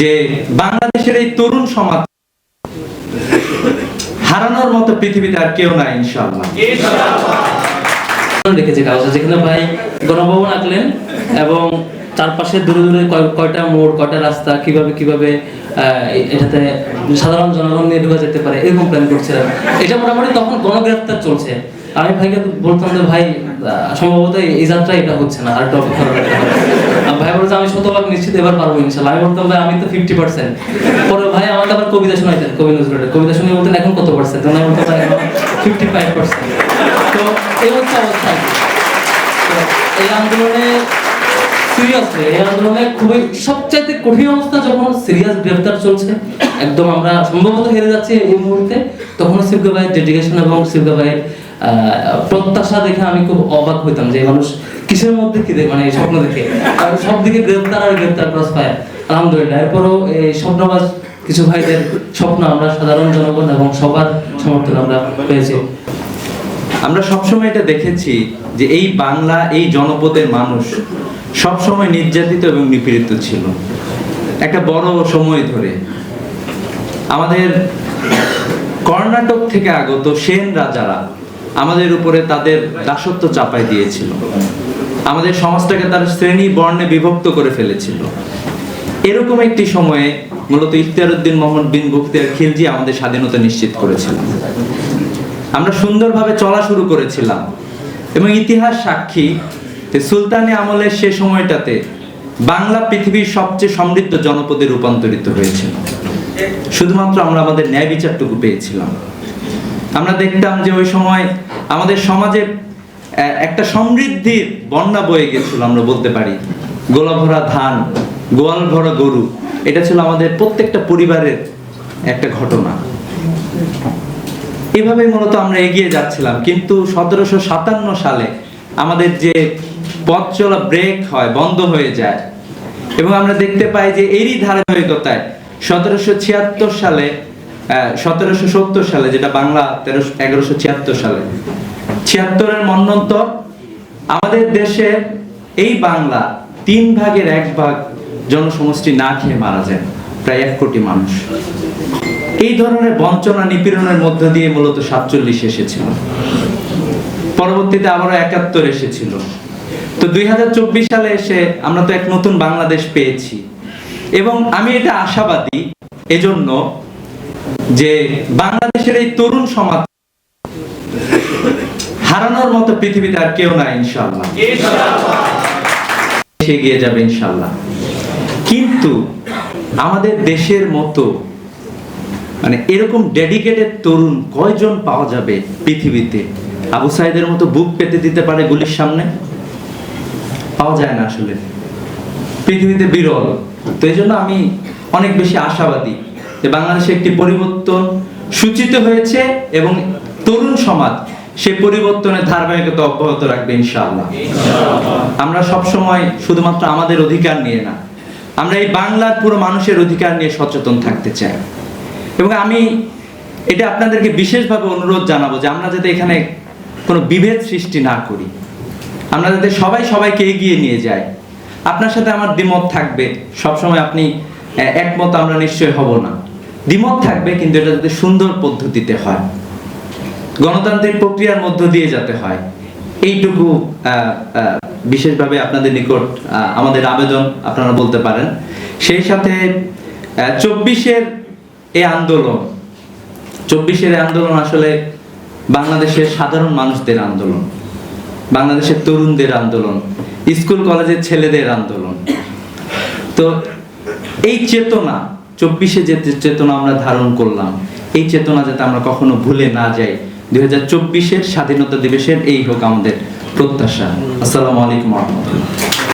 যে বাংলাদেশের এই তরুণ সমাজ হারানোর মতো পৃথিবীতে আর কেউ নাই যেখানে ভাই গণভবন আঁকলেন এবং দূরে দূরে কয়টা মোড়, কয়টা রাস্তা, কীভাবে কীভাবে এটাতে সাধারণ জনগণ নিয়ে ঢোকা যেতে পারে, এরকম প্ল্যান করছিলেন। এটা মোটামুটি তখন গণগ্রেফতার চলছে। আমি ভাইকে বলতাম যে, ভাই সম্ভবত এই যাত্রা এটা হচ্ছে না, আর অপেক্ষা আর ভাই, বলছে আমি শতভাগ নিশ্চিত এবার পারব ইনশাল্লাহ। আমি বলতাম, ভাই, আমি তো ফিফটি পার্সেন্ট পরে ভাই আমাকে আবার কবিতা শোনাইতেন, কবি নজরুলের। কবিতা শুনে বলতেন, এখন কত পার্সেন্ট আমি বলতাম ভাই ফিফটি ফাইভ পার্সেন্ট তো এই হচ্ছে অবস্থা এই আন্দোলনে সিরিয়াসলি এই আন্দোলনে খুবই সবচাইতে কঠিন অবস্থা যখন সিরিয়াস গ্রেফতার চলছে, একদম আমরা সম্ভবত হেরে যাচ্ছি এই মুহূর্তে, তখন শিবকা ভাইয়ের ডেডিকেশন এবং শিবকা ভাইয়ের প্রত্যাশা দেখে আমি খুব অবাক হইতাম যে মানুষ কিসের মধ্যে কি মানে স্বপ্ন দেখে? আর সব দিকে গ্রেফতার আর গ্রেফতার ক্রস পায় আলহামদুলিল্লাহ, এরপরও এই স্বপ্নবাজ কিছু ভাইদের স্বপ্ন আমরা সাধারণ জনগণ এবং সবার সমর্থন আমরা পেয়েছি। আমরা সবসময় এটা দেখেছি যে এই বাংলা, এই জনপদের মানুষ সবসময় নির্যাতিত এবং নিপীড়িত ছিল। একটা বড় সময় ধরে। আমাদের কর্ণাটক থেকে আগত সেন রাজারা আমাদের উপরে তাদের দাসত্ব চাপাই দিয়েছিল। আমাদের সমাজটাকে তার শ্রেণি বর্ণে বিভক্ত করে ফেলেছিল। এরকম একটি সময়ে মূলত ইখতিয়ারউদ্দিন মোহাম্মদ বিন বখতিয়ার খিলজি আমাদের স্বাধীনতা নিশ্চিত করেছিলেন আমরা সুন্দরভাবে চলা শুরু করেছিলাম এবং ইতিহাস সাক্ষী সুলতানি আমলের সে সময়টাতে বাংলা পৃথিবীর সবচেয়ে সমৃদ্ধ জনপদে রূপান্তরিত হয়েছিল শুধুমাত্র আমরা আমাদের ন্যায় বিচারটুকু পেয়েছিলাম। আমরা দেখতাম যে ওই সময় আমাদের সমাজে সমৃদ্ধির বন্যা বয়ে গেছিল আমরা বলতে পারি। গোলা ভরা ধান গোয়াল ভরা গরু, এটা ছিল আমাদের প্রত্যেকটা পরিবারের একটা ঘটনা। এভাবে মূলত আমরা এগিয়ে যাচ্ছিলাম, কিন্তু সতেরোশো সাতান্ন সালে আমাদের যে পথ চলা ব্রেক হয়, বন্ধ হয়ে যায়, এবং আমরা দেখতে পাই যে এরই ধারাবাহিকতায় সতেরোশো ছিয়াত্তর সালে সতেরোশো সত্তর সালে, যেটা বাংলা তেরোশো, এগারোশো ছিয়াত্তর সালে ছিয়াত্তরের মন্বন্তর আমাদের দেশে এই বাংলা তিন ভাগের এক ভাগ জনসমষ্টি না খেয়ে মারা যায়, প্রায় এক কোটি মানুষ। এই ধরনের বঞ্চনা নিপীড়নের মধ্য দিয়ে মূলত সাতচল্লিশ এসেছিল। পরবর্তীতে আবারও একাত্তর এসেছিল। তো দুই হাজার চব্বিশ সালে এসে আমরা তো এক নতুন বাংলাদেশ পেয়েছি। এবং আমি এটা আশাবাদী এজন্য যে বাংলাদেশের এই তরুণ সমাজ হারানোর মতো পৃথিবীতে আর কেউ নাই ইনশাআল্লাহ। সে এগিয়ে যাবে ইনশাআল্লাহ। কিন্তু আমাদের দেশের মতো মানে এরকম ডেডিকেটেড তরুণ কয়জন পাওয়া যাবে পৃথিবীতে? আবু সাইদের মতো বুক পেতে দিতে পারে গুলির সামনে? পাওয়া যায় না আসলে। পৃথিবীতে বিরল। তো এই জন্য আমি অনেক বেশি আশাবাদী যে বাংলাদেশে একটি পরিবর্তন সূচিত হয়েছে এবং তরুণ সমাজ সে পরিবর্তনের ধারাবাহিকতা অব্যাহত রাখবে ইনশাআল্লাহ। আমরা সব সময় শুধুমাত্র আমাদের অধিকার নিয়ে না আমরা এই বাংলার পুরো মানুষের অধিকার নিয়ে সচেতন থাকতে চাই। এবং আমি এটা আপনাদেরকে বিশেষভাবে অনুরোধ জানাব যে আমরা যাতে এখানে কোনো বিভেদ সৃষ্টি না করি আমরা যাতে সবাই সবাইকে এগিয়ে নিয়ে যাই। আপনার সাথে আমার দ্বিমত থাকবে সবসময় আপনি একমত আমরা নিশ্চয় হব না। দ্বিমত থাকবে কিন্তু এটা যাতে সুন্দর পদ্ধতিতে হয়। গণতান্ত্রিক প্রক্রিয়ার মধ্য দিয়ে যাতে হয়, এইটুকু বিশেষভাবে আপনাদের নিকট আমাদের আবেদন আপনারা বলতে পারেন। সেই সাথে চব্বিশের এই আন্দোলন, চব্বিশের আন্দোলন আসলে বাংলাদেশের সাধারণ মানুষদের আন্দোলন, বাংলাদেশের তরুণদের আন্দোলন, স্কুল কলেজের ছেলেদের আন্দোলন। তো এই চেতনা, চব্বিশে যে চেতনা আমরা ধারণ করলাম, এই চেতনা যাতে আমরা কখনো ভুলে না যাই দুই হাজার স্বাধীনতা দিবসের এই হোক আমাদের প্রত্যাশা। আসসালামু আলাইকুম রহমতুল্লাহ।